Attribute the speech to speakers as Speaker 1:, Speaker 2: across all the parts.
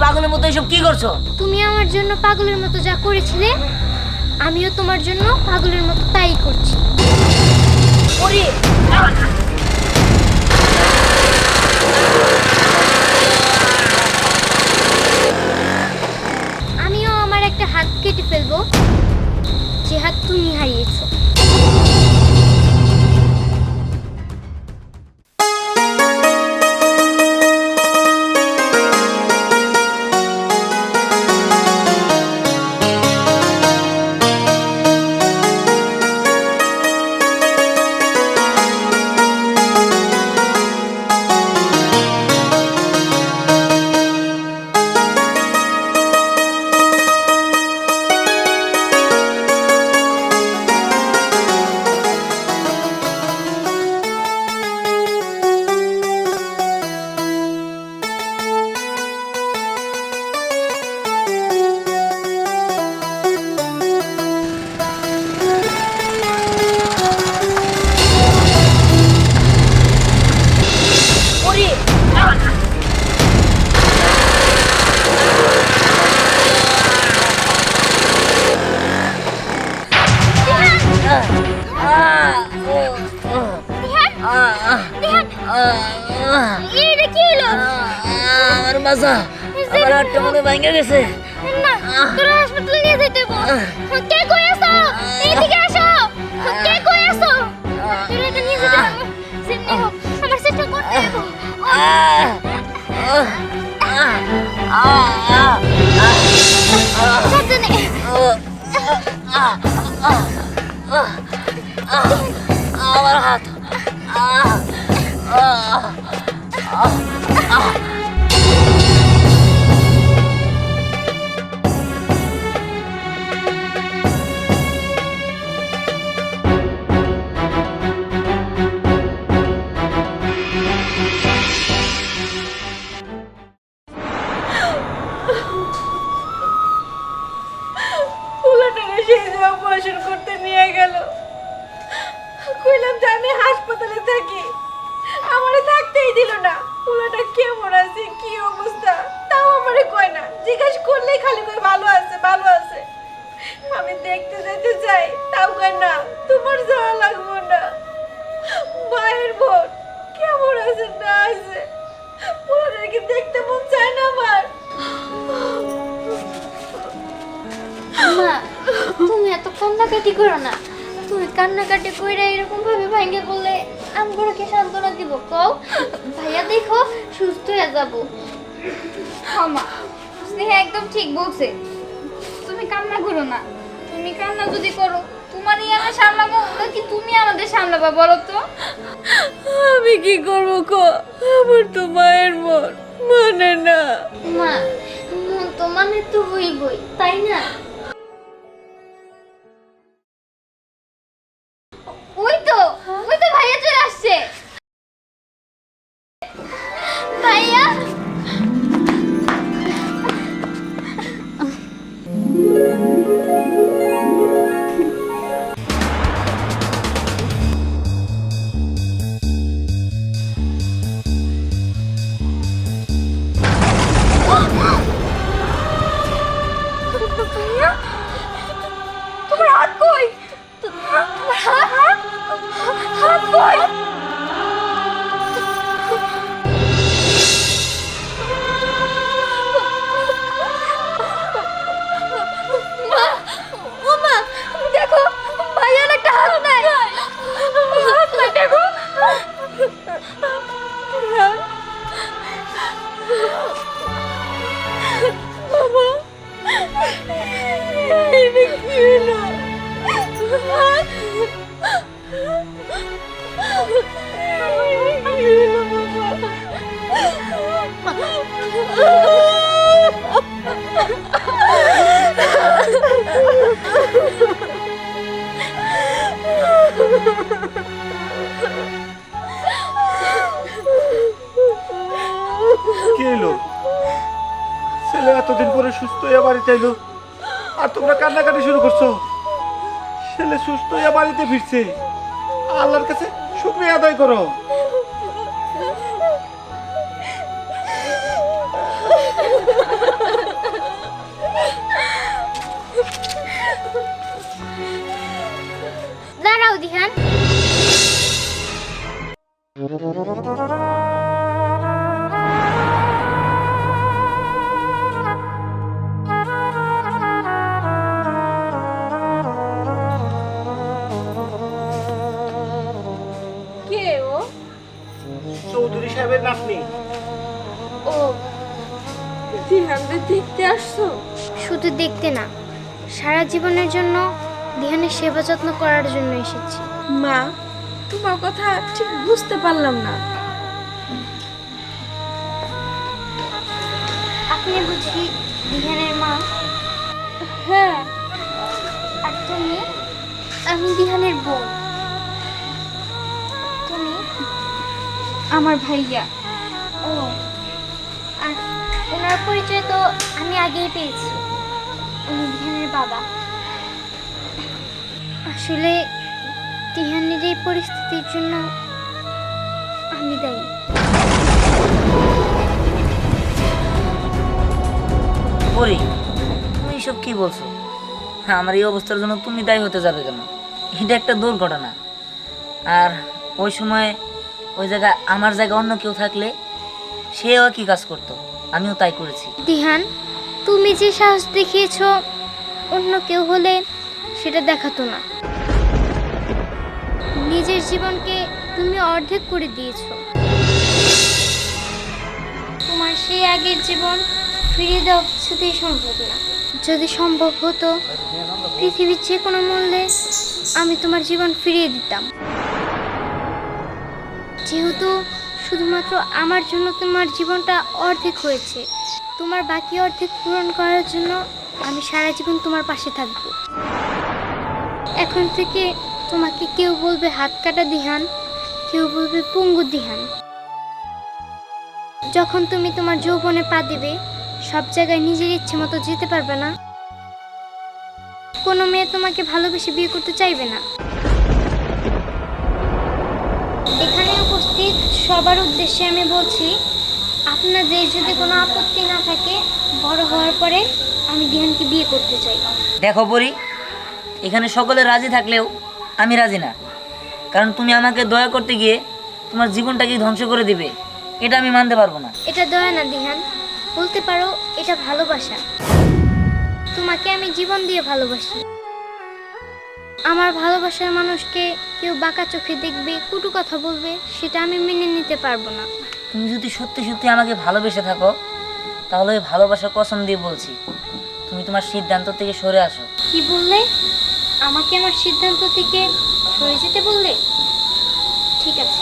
Speaker 1: পাগলের মতো এসব কি করছ?
Speaker 2: তুমি আমার জন্য পাগলের মতো যা করেছিলে আমিও তোমার জন্য পাগলের মতো তাই করছি।
Speaker 1: ওরে! মাজা আমার হাতটা মনে ভেঙে গেছে।
Speaker 2: না তোরা হাসপাতালে নিয়ে যেতে কে কই আছো? এদিকে আসো। কে কই আছো? তোরা এটা নিয়ে যেতে পারব। হোক আমার চেষ্টা করতে হবে সাবধানে।
Speaker 1: আমার
Speaker 3: আছে কি অবস্থা? তাও আমারে কয় না। জিজ্ঞেস করলেই খালি কই ভালো আছে ভালো আছে। আমি দেখতে যেতে চাই, তাও কয় না, তোমার যাওয়া লাগবো না। মায়ের বোন, কেমন আছে, না আছে? পোলাটাকে দেখতে মন চায় না আমার।
Speaker 2: তুমি এত কান্নাকাটি করো না। তুমি কান্নাকাটি কইরা এরকম ভাবে ভাঙ্গে বললে আমগুলোকে সান্ত্বনা দিব? কও। ভাইয়া দেখো সুস্থ হয়ে যাব।
Speaker 4: ক্ষমা স্নেহা একদম ঠিক বলছে। তুমি কান্না করো না। তুমি কান্না যদি করো তোমারই আমি সামলাবো নাকি তুমি আমাদের সামলাবা বলো তো?
Speaker 3: আমি কি করব কো? আমার তো মায়ের মন মানে না।
Speaker 2: মা মন তো মানে তো হইবই তাই না?
Speaker 3: হলো
Speaker 5: ছেলে এতদিন সুস্থ হয়ে বাড়িতে এলো আর তোমরা কান্নাকাটি শুরু করছ। ছেলে সুস্থ হয়ে বাড়িতে ফিরছে। আল্লাহর কাছে শুক্রিয়া আদায় করো।
Speaker 6: দাঁড়াও দিহান।
Speaker 7: সাহেবের নাতনি
Speaker 3: ও দিহানকে দেখতে আসছো?
Speaker 6: শুধু দেখতে না সারা জীবনের জন্য দিহানের সেবা যত্ন করার জন্য এসেছি।
Speaker 3: মা তোমার কথা ঠিক বুঝতে পারলাম না।
Speaker 6: আপনি বুঝি দিহানের মা?
Speaker 3: হ্যাঁ।
Speaker 6: আর তুমি? আমি দিহানের বোন।
Speaker 4: আমার ভাইয়া।
Speaker 6: ও আর ওনার পরিচয় তো আমি আগেই পেয়েছি। উনি দিহানের বাবা। আসলে দিহানের এই পরিস্থিতির জন্য আমি দায়ী।
Speaker 1: পরি তুমি এসব কি বলছো? হ্যাঁ আমার এই অবস্থার জন্য তুমি দায়ী হতে যাবে কেন? এটা একটা দুর্ঘটনা। আর ওই সময় ওই জায়গায় আমার জায়গায় অন্য কেউ থাকলে সেও কি কাজ করতো। আমিও তাই করেছি।
Speaker 6: দিহান, তুমি যে সাহস দেখিয়েছো অন্য কেউ হলে সেটা দেখাতো না। নিজের জীবনকে তুমি অর্ধেক করে দিয়েছ। তোমার সেই আগের জীবন ফিরিয়ে দেওয়া কিছুতেই সম্ভব না। যদি সম্ভব হতো, পৃথিবীর যে কোনো মূল্যে আমি তোমার জীবন ফিরিয়ে দিতাম। যেহেতু শুধুমাত্র আমার জন্য তোমার জীবনটা অর্ধেক হয়েছে, তোমার বাকি অর্ধেক পূরণ করার জন্য আমি সারা জীবন তোমার পাশে থাকব। এখন থেকে তোমাকে কেউ বলবে হাত কাটা দিহান, কেউ বলবে পঙ্গু দিহান। যখন তুমি তোমার যৌবনে পা দেবে, সব জায়গায় নিজের ইচ্ছে মতো যেতে পারবে না। কোনো মেয়ে তোমাকে ভালোবেসে বিয়ে করতে চাইবে না। এখানে উপস্থিত সবার উদ্দেশ্যে আমি বলছি আপনাদের যদি কোনো আপত্তি না থাকে বড় হওয়ার পরে আমি দিহানকে বিয়ে করতে চাই।
Speaker 1: দেখো পরি এখানে সকলে রাজি থাকলেও আমি রাজি না। কারণ তুমি আমাকে দয়া করতে গিয়ে তোমার জীবনটাকে ধ্বংস করে দিবে। এটা আমি মানতে পারব না।
Speaker 6: এটা দয়া না দিহান। বলতে পারো এটা ভালোবাসা। তোমাকে আমি জীবন দিয়ে ভালোবাসি। আমার ভালোবাসার মানুষকে কেউ বাঁকা চোখে দেখবে কুটু কথা বলবে সেটা আমি মেনে নিতে পারব না।
Speaker 1: তুমি যদি সত্যি সত্যি আমাকে ভালোবেসে থাকো তাহলে ওই ভালোবাসার কসম দিয়ে বলছি তুমি তোমার সিদ্ধান্ত থেকে সরে আসো।
Speaker 6: কি বললে? আমাকে আমার সিদ্ধান্ত থেকে সরে যেতে বললে? ঠিক আছে।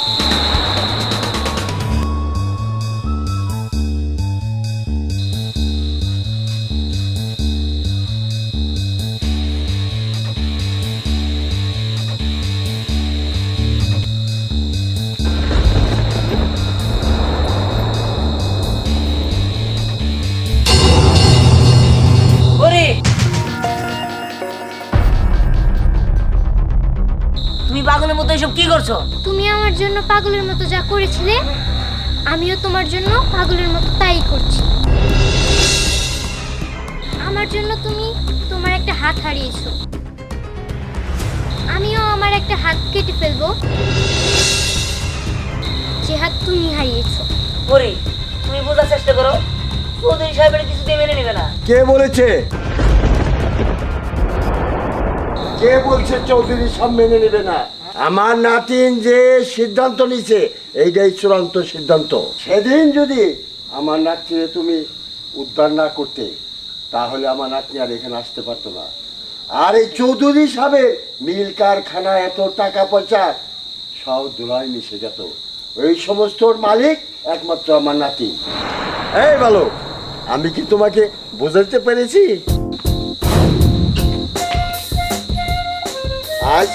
Speaker 1: তুমি পাগলের মতো এসব কি করছ?
Speaker 6: তুমি আমার জন্য পাগলের মতো যা করেছিলে আমিও তোমার জন্য পাগলের মতো তাই করছি। আমার জন্য তুমি তোমার একটা হাত হারিয়েছো। আমিও আমার একটা হাত কেটে ফেলব। যে হাত তুমি হারিয়েছো।
Speaker 1: পরি তুমি বোঝার চেষ্টা করো। চৌধুরী সাহেবের কিছুতেই মেনে নেবে না।
Speaker 7: কে বলেছে? কে বলছে চৌধুরী সব মেনে নেবে না। আমার নাতিন যে সিদ্ধান্ত নিছে এইটাই চূড়ান্ত সিদ্ধান্ত। সেদিন যদি আমার নাতিরে তুমি উদ্ধার না করতে তাহলে আমার নাতনি আর এখানে আসতে পারতো না। আর এই চৌধুরী সাহেবের মিল কারখানা এত টাকা পয়সা সব ধুলাই মিশে যেত। ওই সমস্তর মালিক একমাত্র আমার নাতি। এই ভালো আমি কি তোমাকে বোঝাতে পেরেছি? আজ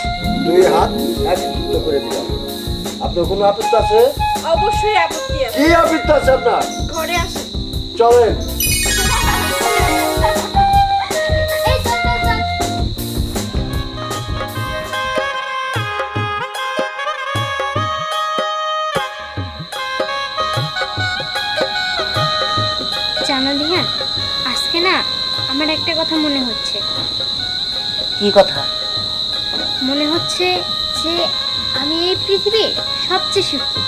Speaker 7: দুই হাত এক যুক্ত করে দিলাম। আপনার কোনো আপত্তি আছে?
Speaker 3: অবশ্যই আপত্তি আছে।
Speaker 7: কি আপত্তি আছে আপনার?
Speaker 3: ঘরে আসো
Speaker 7: চলেন।
Speaker 6: আমার একটা কথা মনে হচ্ছে।
Speaker 1: কি কথা?
Speaker 6: মনে হচ্ছে যে আমি এই পৃথিবীর সবচেয়ে সুখী।